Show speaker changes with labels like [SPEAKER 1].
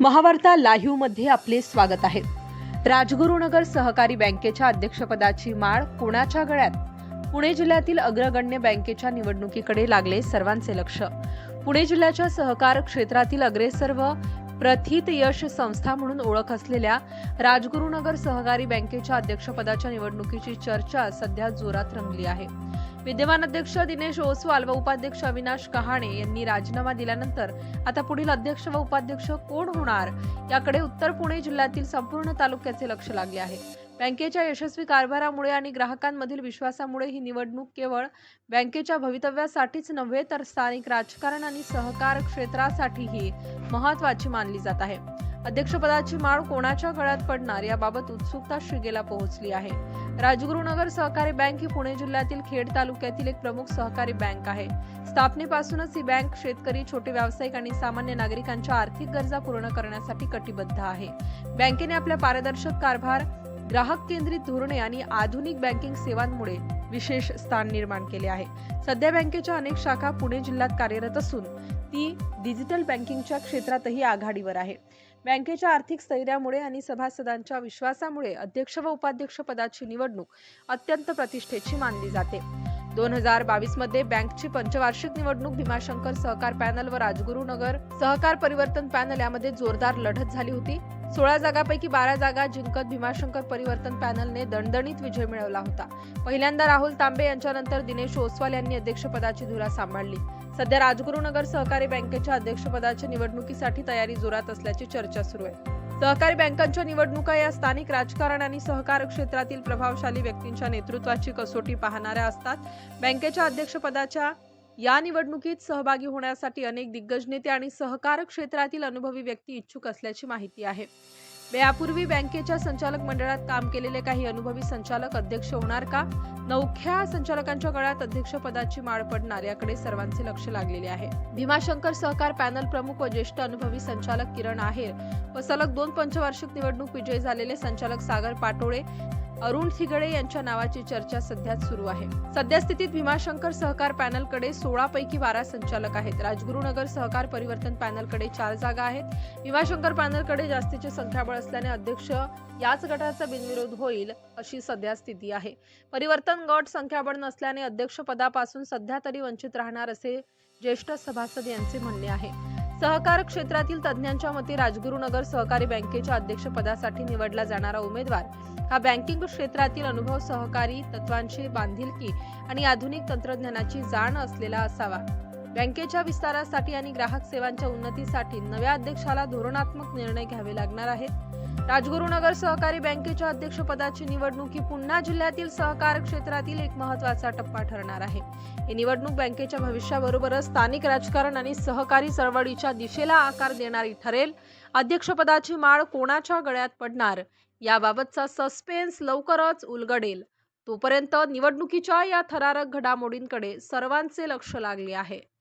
[SPEAKER 1] महावार्ता लाईव्हमध्ये आपले स्वागत आहे. राजगुरुनगर सहकारी बँकेच्या अध्यक्षपदाची माळ कोणाच्या गळ्यात. पुणे जिल्ह्यातील अग्रगण्य बँकेच्या निवडणुकीकडे लागले सर्वांचे लक्ष. पुणे जिल्ह्याच्या सहकार क्षेत्रातील अग्रेसर व प्रथित यश संस्था म्हणून ओळख असलेल्या राजगुरुनगर सहकारी बँकेच्या अध्यक्षपदाच्या निवडणुकीची चर्चा सध्या जोरात रंगली आहे. विद्यमान अध्यक्ष दिनेश ओसवाल व उपाध्यक्ष अविनाश कहाणे यांनी राजीनामा दिल्यानंतर आता पुढील अध्यक्ष व उपाध्यक्ष कोण होणार? याकडे उत्तर पुणे जिल्ह्यातील संपूर्ण तालुक्याचे लक्ष लागले आहे. बँकेच्या यशस्वी कारभारामुळे आणि ग्राहकांमधील विश्वासामुळे ही निवडणूक केवळ बँकेच्या भवितव्यासाठीच नव्हे तर स्थानिक राजकारण आणि सहकार क्षेत्रासाठीही महत्वाची मानली जात आहे. अध्यक्षपदाची माळ कोणाच्या गळ्यात पडणार याबाबत उत्सुकता शिगेला पोहोचली आहे. राजगुरुनगर सहकारी बँक ही पुणे जिल्ह्यातील खेड तालुक्यातील एक प्रमुख सहकारी बँक आहे. स्थापनेपासूनच ही बँक शेतकरी छोटे व्यावसायिक आणि सामान्य नागरिकांच्या आर्थिक गरजा पूर्ण करण्यासाठी कटिबद्ध आहे. बँकेने आपल्या पारदर्शक कारभार ग्राहक केंद्रित धोरणे आणि आधुनिक बँकिंग सेवांमुळे विशेष स्थान निर्माण केले आहे. सध्या बँकेच्या अनेक शाखा पुणे जिल्ह्यात कार्यरत असून ती डिजिटल बँकिंगच्या क्षेत्रातही आघाडीवर आहे. बँकेच्या आर्थिक स्थैर्यामुळे आणि सभासदांच्या विश्वासामुळे अध्यक्ष व उपाध्यक्ष पदाची निवडणूक अत्यंत प्रतिष्ठेची मानली जाते. दोन हजार बावीसमध्ये बँकची पंचवार्षिक निवडणूक भीमाशंकर सहकार पॅनल व राजगुरुनगर सहकार परिवर्तन पॅनल यामध्ये जोरदार लढत झाली होती. सोळा जागापैकी बारा जागा जिंकत भीमाशंकर परिवर्तन पॅनलने दणदणीत विजय मिळवला होता. पहिल्यांदा राहुल तांबे यांच्यानंतर दिनेश ओसवाल यांनी अध्यक्षपदाची धुरा सांभाळली. सध्या राजगुरुनगर सहकारी बँकेच्या अध्यक्षपदाच्या निवडणुकीसाठी तयारी जोरात असल्याची चर्चा सुरू आहे. सहकारी बँकांच्या निवडणुका या स्थानिक राजकारण आणि सहकार क्षेत्रातील प्रभावशाली व्यक्तींच्या नेतृत्वाची कसोटी पाहणाऱ्या असतात. बँकेच्या अध्यक्षपदाच्या या निवडणुकीत सहभागी होण्यासाठी अनेक दिग्गज नेते आणि सहकार क्षेत्रातील अनुभवी व्यक्ती इच्छुक असल्याची माहिती आहे. यापूर्वी बँकेच्या संचालक मंडळात काम केलेले काही अनुभवी संचालक अध्यक्ष होणार का? नवख्या संचालकांच्या गळ्यात अध्यक्षपदाची माळ पडणार याकडे सर्वांचे लक्ष लागलेले आहे. भीमाशंकर सहकार पॅनल प्रमुख व ज्येष्ठ अनुभवी संचालक किरण आहेर व सलग दोन पंचवार्षिक निवडणूक विजयी झालेले संचालक सागर पाटोळे अरुण थिगडे यांच्या नावाची चर्चा सध्या सुरू आहे. सध्या स्थितीत भीमाशंकर सहकार पॅनलकडे सोळा पैकी बारा संचालक आहेत. राजगुरुनगर सहकार परिवर्तन पॅनलकडे चार जागा आहेत. भीमाशंकर पॅनलकडे जास्तीचे संख्याबळ असल्याने अध्यक्ष याच गटाचा बिनविरोध होईल अशी सध्या स्थिती आहे. परिवर्तन गट संख्याबळ नसल्याने अध्यक्षपदापासून सध्या तरी वंचित राहणार असे ज्येष्ठ सभासद यांचे म्हणणे आहे. सहकार क्षेत्रातील तज्ज्ञांच्या मते राजगुरुनगर सहकारी बँकेच्या अध्यक्षपदासाठी निवडला जाणारा उमेदवार हा बँकिंग क्षेत्रातील अनुभव सहकारी तत्वांची बांधिलकी आणि आधुनिक तंत्रज्ञानाची जाण असलेला असावा. बँकेच्या विस्तारासाठी आणि ग्राहक सेवांच्या उन्नतीसाठी नव्या अध्यक्षाला धोरणात्मक निर्णय घ्यावे लागणार आहेत. राजगुरुनगर सहकारी बँकेच्या अध्यक्षपदाची निवडणूक ही पुन्हा जिल्ह्यातील सहकार क्षेत्रातील एक महत्त्वाचा टप्पा ठरणार आहे. ही निवडणूक बँकेच्या भविष्याबरोबरच स्थानिक राजकारण आणि सहकारी चळवळीच्या दिशेला आकार देणारी ठरेल. अध्यक्षपदाची माळ कोणाच्या गळ्यात पडणार? याबाबतचा सस्पेन्स लवकरच उलगडेल. तोपर्यंत निवडणुकीच्या या थरारक घडामोडींकडे सर्वांचे लक्ष लागले आहे.